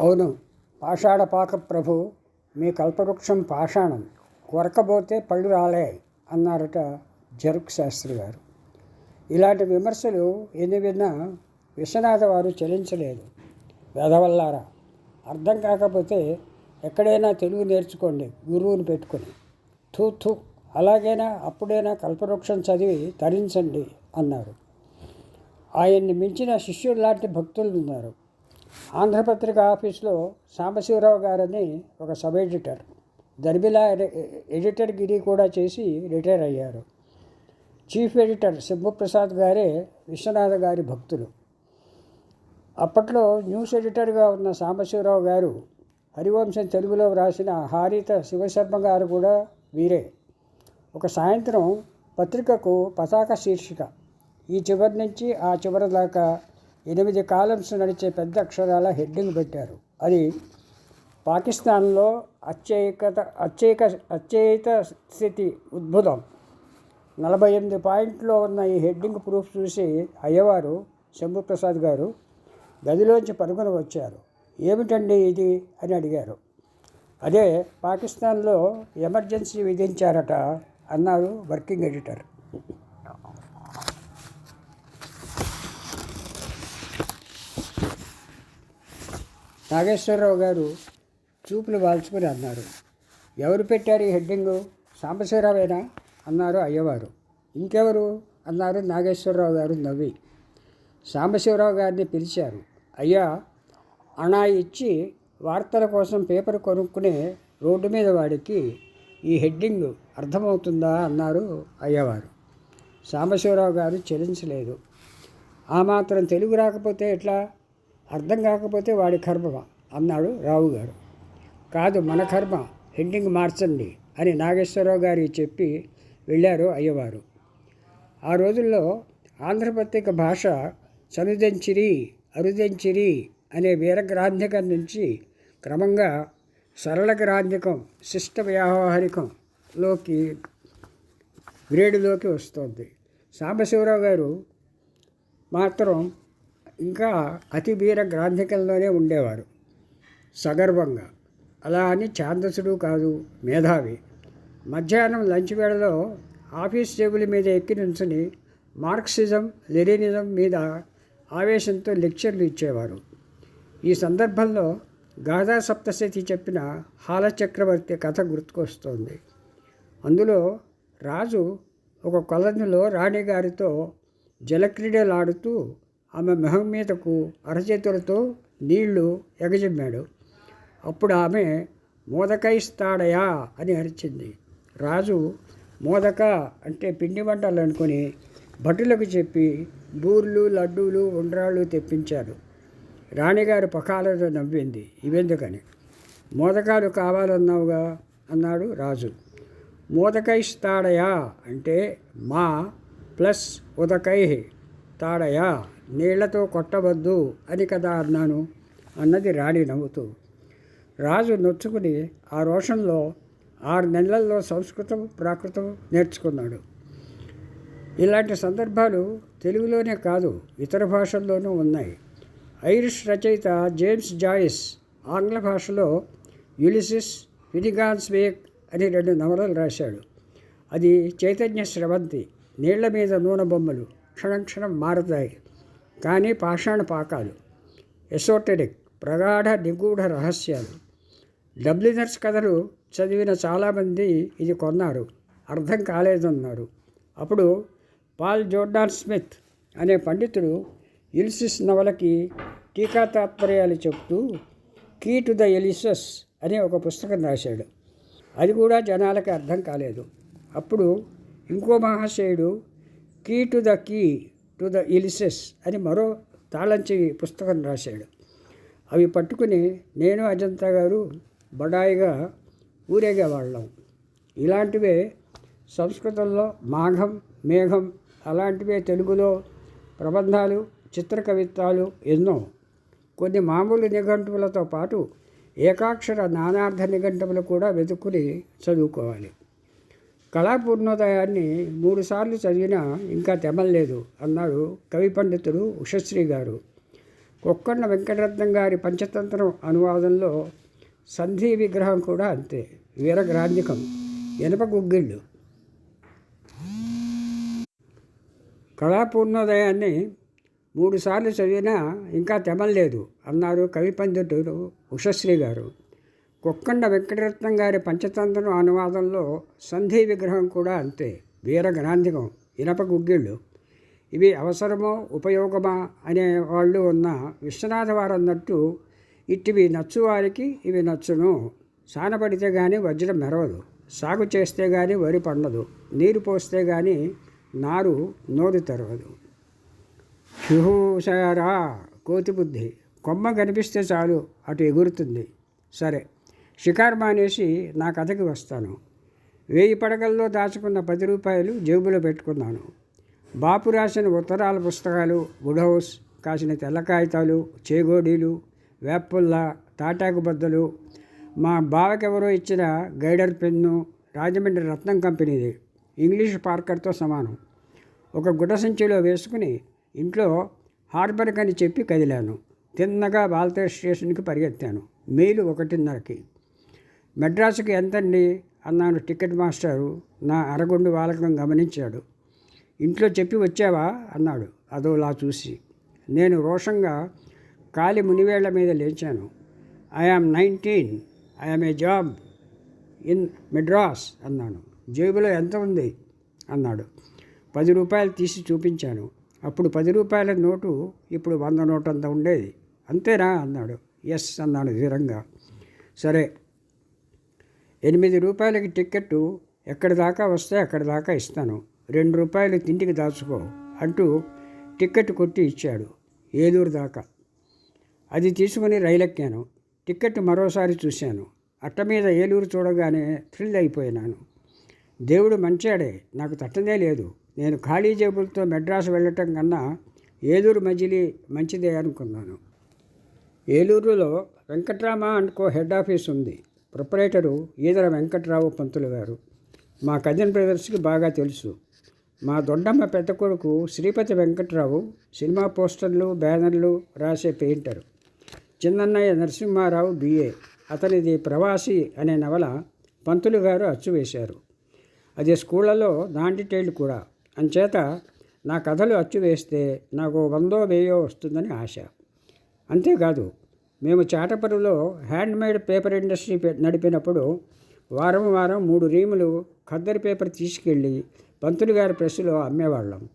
అవును. పాషాఢపాక ప్రభు మీ కల్పవృక్షం పాషాణం కొరకబోతే పళ్ళు రాలే అన్నారట జరుక్ శాస్త్రి గారు. ఇలాంటి విమర్శలు ఎన్ని విన్నా విశ్వనాథ వారు చెల్లించలేదు వెధవల్లారా అర్థం కాకపోతే ఎక్కడైనా తెలుగు నేర్చుకోండి గురువుని పెట్టుకొని. థూ థూ అలాగైనా అప్పుడైనా కల్పవృక్షం చదివి తరించండి అన్నారు. ఆయన్ని మించిన శిష్యుడు లాంటి భక్తులు ఉన్నారు. ఆంధ్రపత్రిక ఆఫీస్లో సాంబశివరావు గారని ఒక సబ్ ఎడిటర్ దర్బిలా ఎడిటర్ గిరి కూడా చేసి రిటైర్ అయ్యారు. చీఫ్ ఎడిటర్ శంభుప్రసాద్ గారే విశ్వనాథ గారి భక్తులు. అప్పట్లో న్యూస్ ఎడిటర్గా ఉన్న సాంబశివరావు గారు హరివంశం తెలుగులో వ్రాసిన హారిత శివశర్మ గారు కూడా వీరే. ఒక సాయంత్రం పత్రికకు పతాక శీర్షిక ఈ చివరి నుంచి ఆ చివరి దాకా ఎనిమిది కాలమ్స్ నడిచే పెద్ద అక్షరాల హెడ్డింగ్ పెట్టారు. అది పాకిస్తాన్లో అత్యయికత అత్యేక అత్యయిత స్థితి ఉద్భుతం. నలభై ఎనిమిది పాయింట్లో ఉన్న ఈ హెడ్డింగ్ ప్రూఫ్ చూసి అయ్యవారు శంభుప్రసాద్ గారు గదిలోంచి పరుగున వచ్చారు. ఏమిటండి ఇది? అని అడిగారు. అదే పాకిస్తాన్లో ఎమర్జెన్సీ విధించారట అన్నారు వర్కింగ్ ఎడిటర్. నాగేశ్వరరావు గారు చూపులు వాల్చుకొని అన్నారు. ఎవరు పెట్టారు ఈ హెడ్డింగు? సాంబశివరావేనా? అన్నారు అయ్యవారు. ఇంకెవరు? అన్నారు నాగేశ్వరరావు గారు నవ్వి. సాంబశివరావు గారిని పిలిచారు. అయ్యా అణా ఇచ్చి వార్తల కోసం పేపర్ కొనుక్కునే రోడ్డు మీద వాడికి ఈ హెడ్డింగ్ అర్థమవుతుందా? అన్నారు అయ్యవారు. సాంబశివరావు గారు చెల్లించలేదు ఆ మాత్రం తెలుగు రాకపోతే ఎట్లా? అర్థం కాకపోతే వాడి కర్మ అన్నాడు రావు గారు. కాదు మన కర్మ హెడ్డింగ్ మార్చండి అని నాగేశ్వరరావు గారి చెప్పి వెళ్ళారు అయ్యవారు. ఆ రోజుల్లో ఆంధ్రపత్రిక భాష చనుదెంచిరి అరుదెంచిరి అనే వీరగ్రాంధికం నుంచి క్రమంగా సరళ గ్రాంధికం శిష్ట వ్యావహారికంలోకి గ్రేడులోకి వస్తుంది. సాంబశివరావు గారు మాత్రం ఇంకా అతి వీర గ్రాంధికల్లోనే ఉండేవారు. సగర్వంగా. అలా అని ఛాందసుడు కాదు మేధావి. మధ్యాహ్నం లంచ్ వేళలో ఆఫీస్ టేబుల్ మీద ఎక్కి నుంచుని మార్క్సిజం లెనినిజం మీద ఆవేశంతో లెక్చర్లు ఇచ్చేవారు. ఈ సందర్భంలో గాథా సప్తశతి చెప్పిన హాలచక్రవర్తి కథ గుర్తుకొస్తోంది. అందులో రాజు ఒక కొలనులో రాణిగారితో జలక్రీడలాడుతూ ఆమె మొహం మీదకు అరచేతులతో నీళ్ళు ఎగజిమ్మాడు. అప్పుడు ఆమె మోదకైస్తాడయా అని అరిచింది. రాజు మోదక అంటే పిండి వంటలు అనుకుని భటులకు చెప్పి బూర్లు లడ్డూలు ఉండ్రాళ్ళు తెప్పించారు రాణిగారు పకాలతో నవ్వింది. ఇవెందుకని? మోదకాలు కావాలన్నావుగా అన్నాడు రాజు. మోదకైస్తాడయా అంటే మా ప్లస్ ఉదకై తాడయా నీళ్ళతో కొట్టవద్దు అని కదా అన్నాను అన్నది రాణి నవ్వుతూ. రాజు నొచ్చుకుని ఆ రోషంలో ఆరు నెలల్లో సంస్కృతం ప్రాకృతం నేర్చుకున్నాడు. ఇలాంటి సందర్భాలు తెలుగులోనే కాదు ఇతర భాషల్లోనూ ఉన్నాయి. ఐరిష్ రచయిత జేమ్స్ జాయిస్ ఆంగ్ల భాషలో యులిసిస్ ఫినిగాన్స్ వేక్ అని రెండు నవలలు రాశాడు. అది చైతన్య స్రవంతి నీళ్ళ మీద నూనె బొమ్మలు క్షణం క్షణం మారతాయి. కానీ పాషాణ పాకాలు ఎసోటెరిక్ ప్రగాఢ నిగూఢ రహస్యాలు. డబ్లినర్స్ కథలు చదివిన చాలామంది ఇది కొన్నారు అర్థం కాలేదన్నారు. అప్పుడు పాల్ జోర్డాన్ స్మిత్ అనే పండితుడు ఇల్సిస్ నవలకి టీకా తాత్పర్యాలు చెప్తూ కీ టు ద ఎలిసస్ అనే ఒక పుస్తకం రాశాడు. అది కూడా జనాలకి అర్థం కాలేదు. అప్పుడు ఇంకో మహాశయుడు key to the key to the Ulysses అని మరో తాళంచి పుస్తకం రాశాడు. అవి పట్టుకుని నేను అజంతా గారు బడాయిగా ఊరేగేవాళ్ళం ఇలాంటివే సంస్కృతంలో మాఘం మేఘం అలాంటివే తెలుగులో ప్రబంధాలు చిత్రకవిత్వాలు ఎన్నో. కొన్ని మామూలు నిఘంటువులతో పాటు ఏకాక్షర నానార్థ నిఘంటువులు కూడా వెతుక్కుని చదువుకోవాలి. కళాపూర్ణోదయాన్ని మూడుసార్లు చదివినా ఇంకా తెమల్లేదు అన్నాడు కవి పండితుడు ఉషశ్రీ గారు. కొక్కొండ వెంకటరత్నం గారి పంచతంత్రం అనువాదంలో సంధి విగ్రహం కూడా అంతే వీరగ్రాంధికం ఎనప గుగ్గిళ్ళు. కళాపూర్ణోదయాన్ని మూడుసార్లు చదివినా ఇంకా తెమల్లేదు అన్నారు కవి పండితుడు ఉషశ్రీ గారు. కొక్కండ వెంకటరత్నం గారి పంచతంత్రం అనువాదంలో సంధి విగ్రహం కూడా అంతే. వీరగ్రాంధికం ఇనప గుగ్గిళ్ళు. ఇవి అవసరమో ఉపయోగమా అనే వాళ్ళు ఉన్న విశ్వనాథ వారు అన్నట్టు ఇట్టివి నచ్చువారికి ఇవి నచ్చును. సానపడితే కానీ వజ్రం మెరవదు. సాగు చేస్తే కానీ వరి పండదు. నీరు పోస్తే కానీ నారు నోరు తెరవదు. చూసారా కోతి బుద్ధి. కొమ్మ కనిపిస్తే చాలు అటు ఎగురుతుంది. సరే. షికారు మానేసి నా కథకి వస్తాను. వేయి పడగల్లో దాచుకున్న పది రూపాయలు జేబులో పెట్టుకున్నాను. బాపు రాసిన ఉత్తరాల పుస్తకాలు వుడ్ హౌస్ కాసిన తెల్ల కాగితాలు చేగోడీలు వేపుల్ల తాటాకు బద్దలు మా బావకెవరో ఇచ్చిన గైడర్ పెన్ను రాజమండ్రి రత్నం కంపెనీది ఇంగ్లీష్ పార్కర్తో సమానం. ఒక గుడ్డ సంచిలో వేసుకుని ఇంట్లో హార్బర్క్ అని చెప్పి కదిలాను. తిన్నగా బాల్తేర్ స్టేషన్కి పరిగెత్తాను. మెయిల్ ఒకటిన్నరకి. మెడ్రాసుకి ఎంతండి? అన్నాను టికెట్ మాస్టరు. నా అరగొండు వాలకం గమనించాడు. ఇంట్లో చెప్పి వచ్చావా? అన్నాడు. అదోలా చూసి. నేను రోషంగా కాలి మునివేళ్ళ మీద లేచాను. I am nineteen I am a job in Madras అన్నాను. జేబులో ఎంత ఉంది? అన్నాడు. పది రూపాయలు తీసి చూపించాను. అప్పుడు పది రూపాయల నోటు ఇప్పుడు వంద నోటు అంత ఉండేది. అంతేనా? అన్నాడు. ఎస్ అన్నాడు ధీరంగా. సరే ఎనిమిది రూపాయలకి టిక్కెట్టు ఎక్కడి దాకా వస్తే అక్కడి దాకా ఇస్తాను. రెండు రూపాయలు తిండికి దాచుకో అంటూ టిక్కెట్ కొట్టి ఇచ్చాడు ఏలూరు దాకా. అది తీసుకుని రైలెక్కాను. టిక్కెట్ మరోసారి చూశాను. అట్ట మీద ఏలూరు చూడగానే థ్రిల్ అయిపోయినాను. దేవుడు మంచాడే నాకు తట్టనే లేదు. నేను ఖాళీ జేబులతో మెడ్రాసు వెళ్ళటం కన్నా ఏలూరు మజిలీ మంచిదే అనుకున్నాను. ఏలూరులో వెంకట్రామ కో హెడ్ ఆఫీస్ ఉంది. ప్రొపరేటరు ఈదర వెంకట్రావు పంతులు గారు. మా కజిన్ బ్రదర్స్కి బాగా తెలుసు. మా దొడ్డమ్మ పెద్ద కొడుకు శ్రీపతి వెంకట్రావు సినిమా పోస్టర్లు బ్యానర్లు రాసే పెయింటర్. చిన్నన్నయ్య నరసింహారావు బిఏ అతనిది ప్రవాసి అనే నవల పంతులు గారు అచ్చువేశారు అది స్కూళ్ళలో నాన్ డీటెయిల్డ్ కూడా. అంచేత నా కథలు అచ్చు వేస్తే నాకు వందో వేయో వస్తుందని ఆశ. అంతేకాదు మేము చాటపరులో హ్యాండ్మేడ్ పేపర్ ఇండస్ట్రీ నడిపినప్పుడు వారం వారం మూడు రీములు ఖద్దరు పేపర్ తీసుకెళ్ళి పంతులు గారి ప్రెస్సులో అమ్మేవాళ్ళం.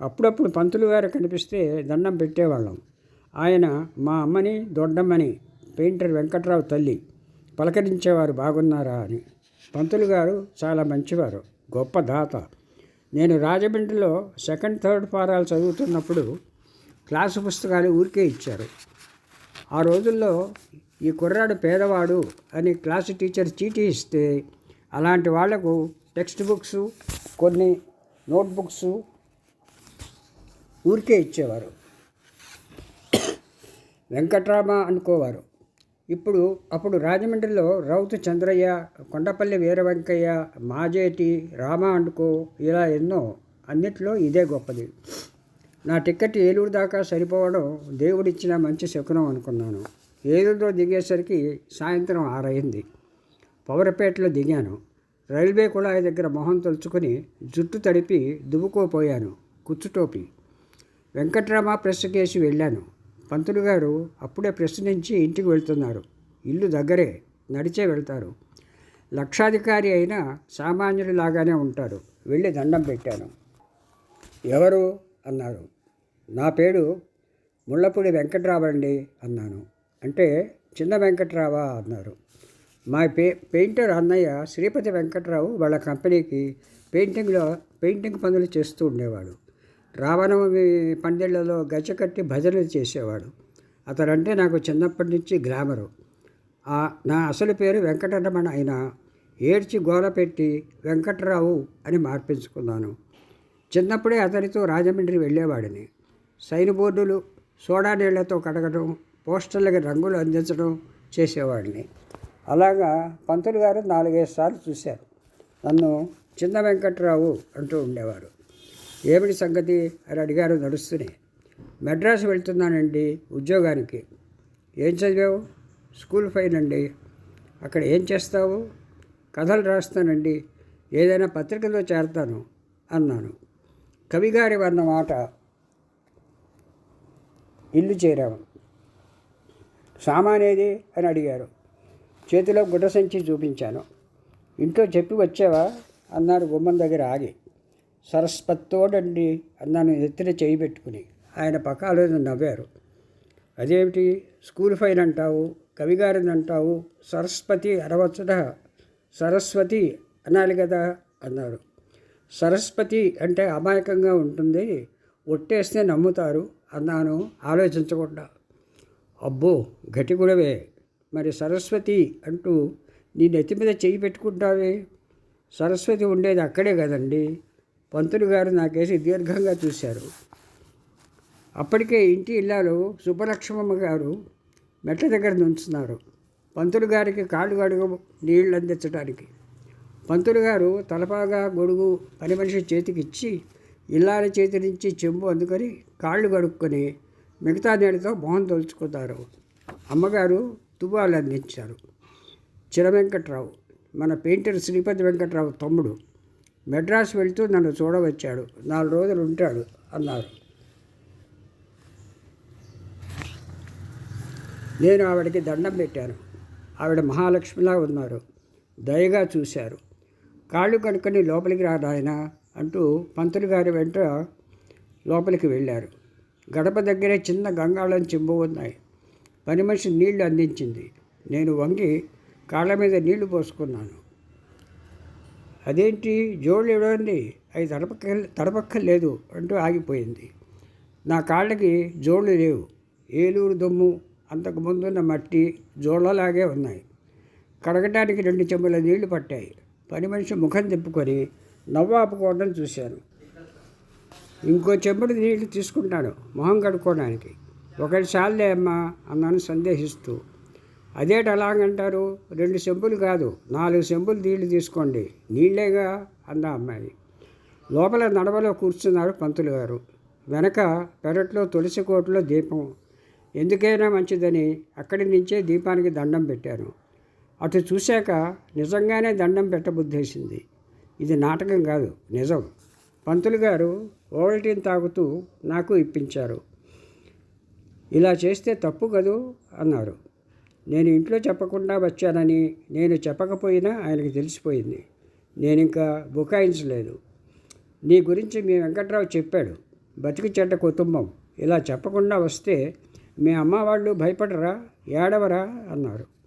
అప్పుడప్పుడు పంతులు గారు కనిపిస్తే దండం పెట్టేవాళ్ళం. ఆయన మా అమ్మని దొడ్డమ్మని పెయింటర్ వెంకట్రావు తల్లి పలకరించేవారు బాగున్నారా అని. పంతులు గారు చాలా మంచివారు గొప్ప దాత. నేను రాజమండ్రిలో సెకండ్ థర్డ్ ఫారాలు చదువుతున్నప్పుడు క్లాసు పుస్తకాలు ఊరికే ఇచ్చారు. ఆ రోజుల్లో ఈ కుర్రాడు పేదవాడు అని క్లాసు టీచర్ చీటీ ఇస్తే అలాంటి వాళ్ళకు టెక్స్ట్ బుక్స్ కొన్ని నోట్బుక్స్ ఊరికే ఇచ్చేవారు. వెంకట్రామ అనుకోవారు. ఇప్పుడు అప్పుడు రాజమండ్రిలో రౌతు చంద్రయ్య కొండపల్లి వీర వెంకయ్య మాజేటి రామ అనుకో ఇలా ఎన్నో అన్నిట్లో ఇదే గొప్పది. నా టికెట్ ఏలూరు దాకా సరిపోవడం దేవుడిచ్చిన మంచి శకునం అనుకున్నాను. ఏలూరులో దిగేసరికి సాయంత్రం ఆరైంది. పవరపేటలో దిగాను. రైల్వే కుళాయి దగ్గర మొహం తలుచుకుని జుట్టు తడిపి దువ్వుకోపోయాను. కుచ్చుటోపి. వెంకట్రామ ప్రెస్ కేసి వెళ్ళాను. పంతులు గారు అప్పుడే ప్రెస్ నుంచి ఇంటికి వెళ్తున్నారు. ఇల్లు దగ్గరే నడిచే వెళ్తారు. లక్షాధికారి అయినా సామాన్యుడిలాగానే ఉంటారు. వెళ్ళి దండం పెట్టాను. ఎవరు? అన్నారు నా పేరు ముళ్ళపూడి వెంకట్రావండి అన్నాను. అంటే చిన్న వెంకట్రావా అన్నారు. మా పే పెయింటర్ అన్నయ్య శ్రీపతి వెంకట్రావు వాళ్ళ కంపెనీకి పెయింటింగ్లో పెయింటింగ్ పనులు చేస్తూ ఉండేవాడు. రావణమి పందిళ్ళలో గచ్చకట్టి భజనలు చేసేవాడు. అతడంటే నాకు చిన్నప్పటి నుంచి గ్లామరు నా అసలు పేరు వెంకటరమణ అయినా ఏడ్చి గోల పెట్టి వెంకట్రావు అని మార్పించుకున్నాను. చిన్నప్పుడే అతనితో రాజమండ్రి వెళ్ళేవాడిని. సైన్ బోర్డులు సోడా నీళ్ళతో కడగడం పోస్టర్లకి రంగులు అందించడం చేసేవాడిని. అలాగా పంతులు గారు నాలుగైదు సార్లు చూశారు. నన్ను చిన్న వెంకట్రావు అంటూ ఉండేవారు. ఏమిటి సంగతి? అని అడిగారు నడుస్తూనే. మెడ్రాస్ వెళ్తున్నానండి ఉద్యోగానికి. ఏం చదివావు? స్కూల్ ఫైన్ అండి అక్కడ ఏం చేస్తావు? కథలు రాస్తానండి. ఏదైనా పత్రికలో చేరతాను అన్నాను. కవిగారి అన్న మాట ఇల్లు చేరాము సామానేది అని అడిగారు. చేతిలో గుడ్డ సంచి చూపించాను. ఇంట్లో చెప్పి వచ్చావా? అన్నాడు గుమ్మం దగ్గర ఆగి. సరస్వత్తోడండి అన్నాను ఎత్తిన చేయి పెట్టుకుని. ఆయన పక్కాలో నవ్వారు. అదేమిటి? స్కూల్ ఫైన్ అంటావు? కవిగారిని అంటావు? సరస్వతి అనవచ్చుట సరస్వతి అనాలి కదా? అన్నారు సరస్వతి అంటే అమాయకంగా ఉంటుంది. ఒట్టేస్తే నమ్ముతారు అన్నాను ఆలోచించకుండా. అబ్బో గటిగుడవే మరి సరస్వతి అంటూ నీ నెత్తి మీద చేయి పెట్టుకుంటావే? సరస్వతి ఉండేది అక్కడే కదండి. పంతులు గారు నాకేసి దీర్ఘంగా చూశారు. అప్పటికే ఇంటి ఇల్లాలు సుబ్బలక్ష్మమ్మ గారు మెట్ల దగ్గర నుంచున్నారు. పంతులు గారికి కాళ్ళు గడుగు నీళ్ళు అందించడానికి పంతులు గారు తలపాగా గొడుగు పని మనిషి చేతికిచ్చి ఇల్లాల చేతి నుంచి చెంబు అందుకొని కాళ్ళు కడుక్కొని మిగతా నీళ్ళతో మొహం తోల్చుకున్నారు. అమ్మగారు తువ్వాలు అందించారు. చిరవెంకట్రావు మన పెయింటర్ శ్రీపతి వెంకట్రావు తమ్ముడు మెడ్రాస్ వెళ్తూ నన్ను చూడవచ్చాడు. నాలుగు రోజులు ఉంటాడు అన్నారు. నేను ఆవిడకి దండం పెట్టాను. ఆవిడ మహాలక్ష్మిలా ఉన్నారు. దయగా చూశారు. కాళ్ళు కనుక్కొని లోపలికి రాదాయన అంటూ పంతులు గారి వెంట లోపలికి వెళ్ళారు. గడప దగ్గరే చిన్న గంగాళం చెంబు ఉన్నాయి. పని మనిషి నీళ్ళు అందించింది. నేను వంగి కాళ్ళ మీద నీళ్ళు పోసుకున్నాను. అదేంటి? జోళ్ళు ఇవ్వండి అవి తడపక్క తడపక్కర్లేదు అంటూ ఆగిపోయింది. నా కాళ్ళకి జోళ్ళు లేవు. ఏలూరు దుమ్ము అంతకు ముందున్న మట్టి జోళ్ళలాగే ఉన్నాయి. కడగటానికి రెండు చెంబుల నీళ్ళు పట్టాయి. పని మనిషి ముఖం తిప్పుకొని నవ్వాపుకోవడం చూశాను. ఇంకో చెంబుడు నీళ్ళు తీసుకుంటాను మొహం కడుక్కోవడానికి. ఒకటి చాలే అమ్మా అన్నాను సందేహిస్తూ. అదేట అలాగంటారు రెండు సెంపులు కాదు నాలుగు సెంపులు నీళ్ళు తీసుకోండి. నీళ్ళేగా అన్న అమ్మాయి. లోపల నడవలో కూర్చున్నారు పంతులు గారు. వెనక పెరట్లో తులసి కోటలో దీపం. ఎందుకైనా మంచిదని అక్కడి నుంచే దీపానికి దండం పెట్టాను. అటు చూశాక నిజంగానే దండం పెట్టబుద్ధేసింది. ఇది నాటకం కాదు నిజం. పంతులు గారు ఓవల్టీన్ తాగుతూ నాకు ఇప్పించారు. ఇలా చేస్తే తప్పు కదూ? అన్నారు. నేను ఇంట్లో చెప్పకుండా వచ్చానని నేను చెప్పకపోయినా ఆయనకి తెలిసిపోయింది. నేను ఇంకా బుకాయించలేదు. నీ గురించి మీ వెంకట్రావు చెప్పాడు. బతికి చెడ్డ కుటుంబం. ఇలా చెప్పకుండా వస్తే మీ అమ్మ వాళ్ళు భయపడరా? ఏడవరా? అన్నారు.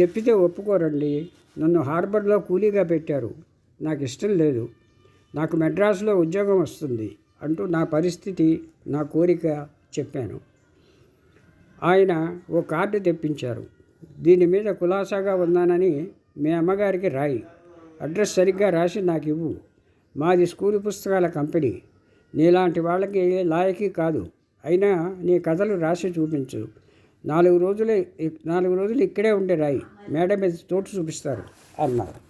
చెప్పితే ఒప్పుకోరండి. నన్ను హార్బర్లో కూలీగా పెట్టారు. నాకు ఇష్టం లేదు. నాకు మెడ్రాస్లో ఉద్యోగం వస్తుంది అంటూ నా పరిస్థితి నా కోరిక చెప్పాను. ఆయన ఓ కార్డు తెప్పించారు. దీని మీద కులాసాగా ఉన్నానని మీ అమ్మగారికి రాయి. అడ్రస్ సరిగ్గా రాసి నాకు ఇవ్వు మాది స్కూల్ పుస్తకాల కంపెనీ. నీలాంటి వాళ్ళకి లాయకి కాదు. అయినా నీ కథలు రాసి చూపించు. నాలుగు రోజులు నాలుగు రోజులు ఇక్కడే ఉండే రాయి. మేడం మీద తోటి చూపిస్తారు అన్నారు.